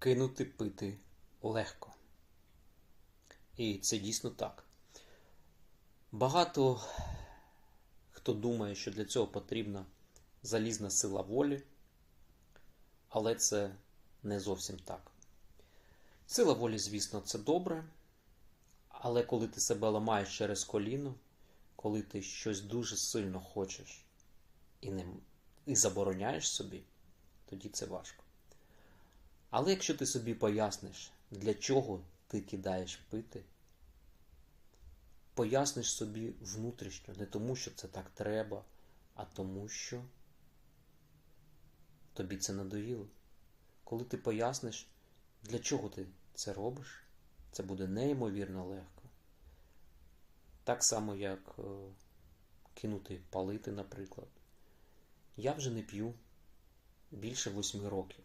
кинути пити легко. І це дійсно так. Багато хто думає, що для цього потрібна залізна сила волі, але це не зовсім так. Сила волі, звісно, це добре, але коли ти себе ламаєш через коліно, коли ти щось дуже сильно хочеш і, не, і забороняєш собі, тоді це важко. Але якщо ти собі поясниш, для чого ти кидаєш пити, поясниш собі внутрішньо, не тому, що це так треба, а тому, що тобі це надоїло. Коли ти поясниш, для чого ти це робиш, це буде неймовірно легко. Так само, як е, кинути палити, наприклад. Я вже не п'ю більше восьми років.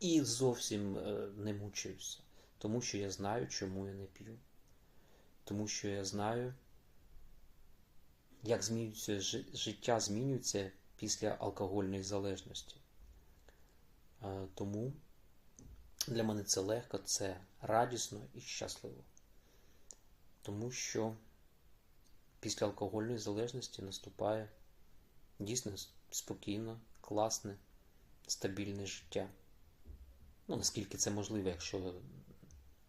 І зовсім е, не мучаюся, тому що я знаю, чому я не п'ю. Тому що я знаю, як змінюється життя змінюється після алкогольної залежності. Е, Тому для мене це легко, це радісно і щасливо. Тому що після алкогольної залежності наступає дійсно спокійне, класне, стабільне життя. Ну, наскільки це можливо, якщо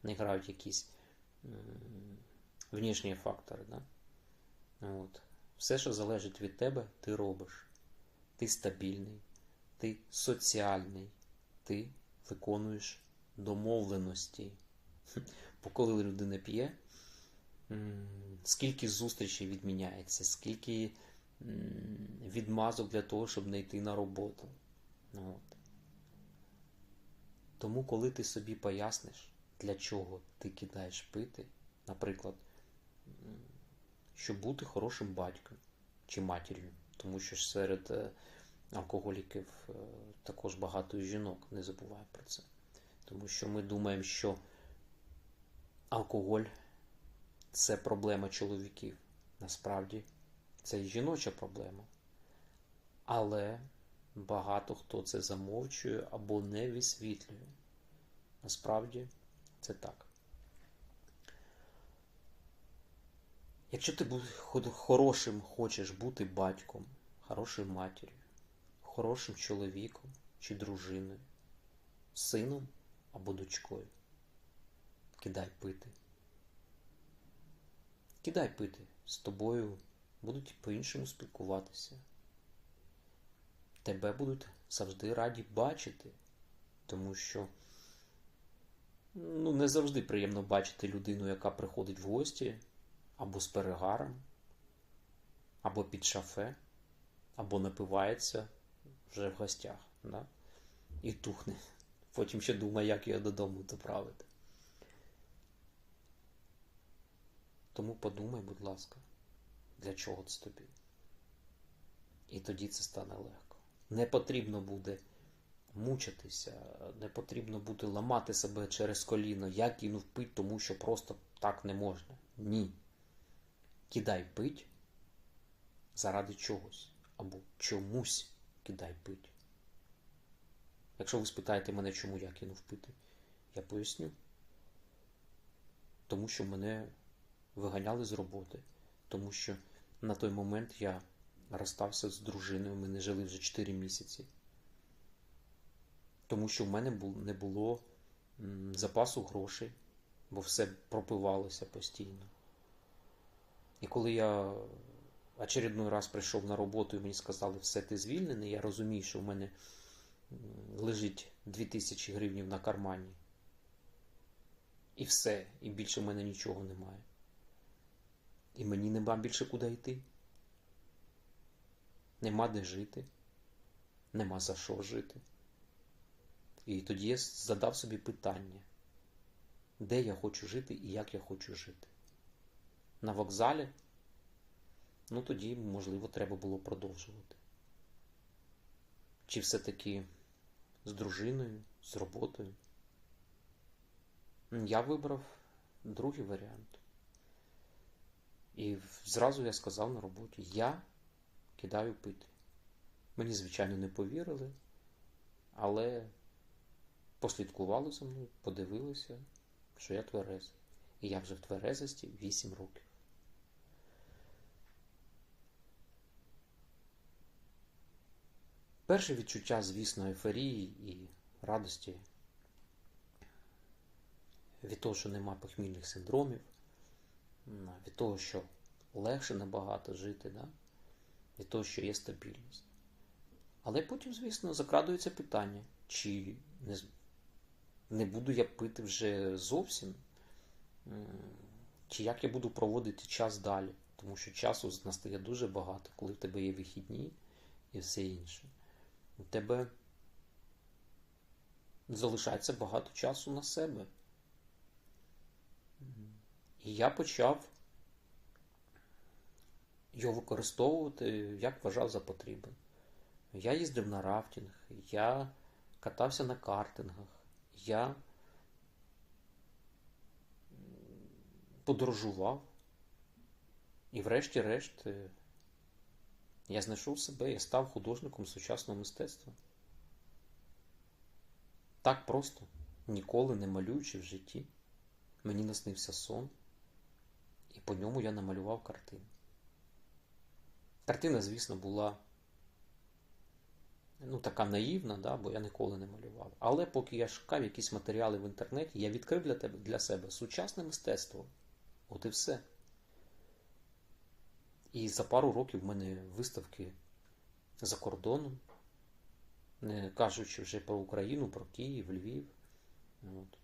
не грають якісь внішні фактори. Да? От. Все, що залежить від тебе, ти робиш. Ти стабільний, ти соціальний, ти виконуєш домовленості. Бо коли людина п'є, скільки зустрічей відміняється, скільки відмазок для того, щоб не йти на роботу. От. Тому, коли ти собі поясниш, для чого ти кидаєш пити, наприклад, щоб бути хорошим батьком чи матір'ю, тому що ж серед е, алкоголіків е, також багато жінок, не забувай про це. Тому що ми думаємо, що алкоголь це проблема чоловіків. Насправді це і жіноча проблема. Але багато хто це замовчує або не висвітлює. Насправді це так. Якщо ти хорошим хочеш бути батьком, хорошою матір'ю, хорошим чоловіком чи дружиною, сином або дочкою, кидай пити. Кидай пити. З тобою будуть по-іншому спілкуватися. Тебе будуть завжди раді бачити, тому що ну, не завжди приємно бачити людину, яка приходить в гості або з перегаром, або під шафе, або напивається вже в гостях, да? і тухне. Потім ще думає, як його додому доправити. Тому подумай, будь ласка, для чого це тобі. І тоді це стане легко. Не потрібно буде мучитися, не потрібно буде ламати себе через коліно. Я кинув пить, тому що просто так не можна. Ні. Кидай пить заради чогось. Або чомусь кидай пить. Якщо ви спитаєте мене, чому я кинув пити, я поясню. Тому що мене виганяли з роботи, тому що на той момент я розстався з дружиною, ми не жили вже 4 місяці. Тому що в мене не було запасу грошей, бо все пропивалося постійно. І коли я очередной раз прийшов на роботу і мені сказали, все ти звільнений, я розумію, що в мене лежить 2000 гривнів на кармані. І все, і більше в мене нічого немає. І мені нема більше куди йти. Нема де жити, нема за що жити. І тоді я задав собі питання, де я хочу жити і як я хочу жити. На вокзалі? Ну тоді, можливо, треба було продовжувати. Чи все-таки з дружиною, з роботою? Я вибрав другий варіант. І зразу я сказав на роботі: я кидаю пити. Мені, звичайно, не повірили, але послідкували за мною, подивилися, що я тверезий. І я вже в тверезості 8 років. Перше відчуття, звісно, ейфорії і радості від того, що нема похмільних синдромів, від того, що легше набагато жити, да? Від того, що є стабільність. Але потім, звісно, закрадується питання, чи не, не буду я пити вже зовсім, чи як я буду проводити час далі. Тому що часу настає дуже багато, коли в тебе є вихідні і все інше. У тебе залишається багато часу на себе. І я почав його використовувати, як вважав за потрібне. Я їздив на рафтинг, я катався на картингах, я подорожував. І врешті-решт е, я знайшов себе, я став художником сучасного мистецтва. Так просто, ніколи не малюючи в житті. Мені наснився сон, і по ньому я намалював картину. Картина, звісно, була ну, така наївна, да, бо я ніколи не малював. Але поки я шукав якісь матеріали в інтернеті, я відкрив для, тебе, для себе сучасне мистецтво. От і все. І за пару років в мене виставки за кордоном, не кажучи вже про Україну, про Київ, Львів. От.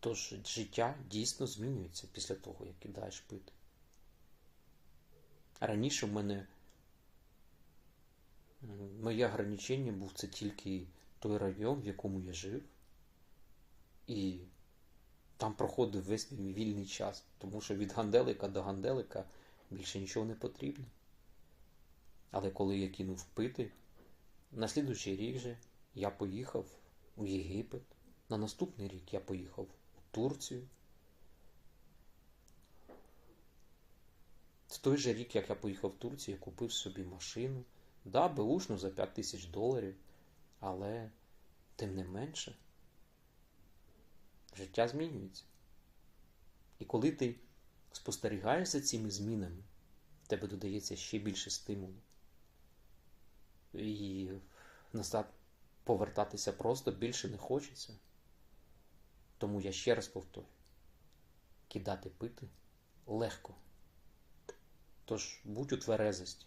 Тож життя дійсно змінюється після того, як кидаєш пити. Раніше в мене моє ограничення був це тільки той район, в якому я жив, і там проходив весь мій вільний час, тому що від ганделика до ганделика більше нічого не потрібно. Але коли я кинув пити, на слідуючий рік же я поїхав у Єгипет. На наступний рік я поїхав у Турцію. В той же рік, як я поїхав в Турцію, купив собі машину. Да, беушну за 5 тисяч доларів, але тим не менше життя змінюється. І коли ти спостерігаєш за цими змінами, в тебе додається ще більше стимулу. І назад повертатися просто більше не хочеться. Тому я ще раз повторю: кидати пити легко. Тож будь у тверезості.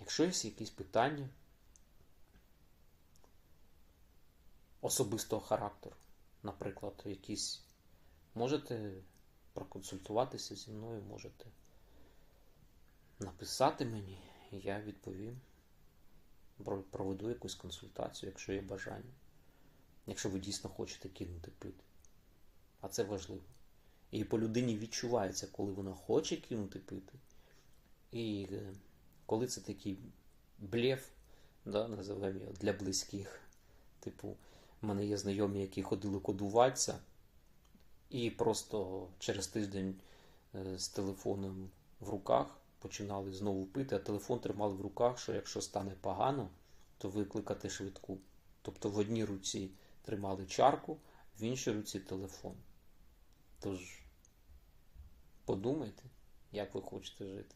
Якщо є якісь питання особистого характеру, наприклад, якісь, можете проконсультуватися зі мною, можете написати мені, і я відповім. Проведу якусь консультацію, якщо є бажання. Якщо ви дійсно хочете кинути пити. А це важливо. І по людині відчувається, коли вона хоче кинути пити. І е, коли це такий блеф, да, називаємо його для близьких. Типу, в мене є знайомі, які ходили кодуватися, і просто через тиждень е, з телефоном в руках починали знову пити, а телефон тримали в руках, що якщо стане погано, то викликати швидку. Тобто в одній руці тримали чарку, в іншій руці телефон. Тож подумайте, як ви хочете жити.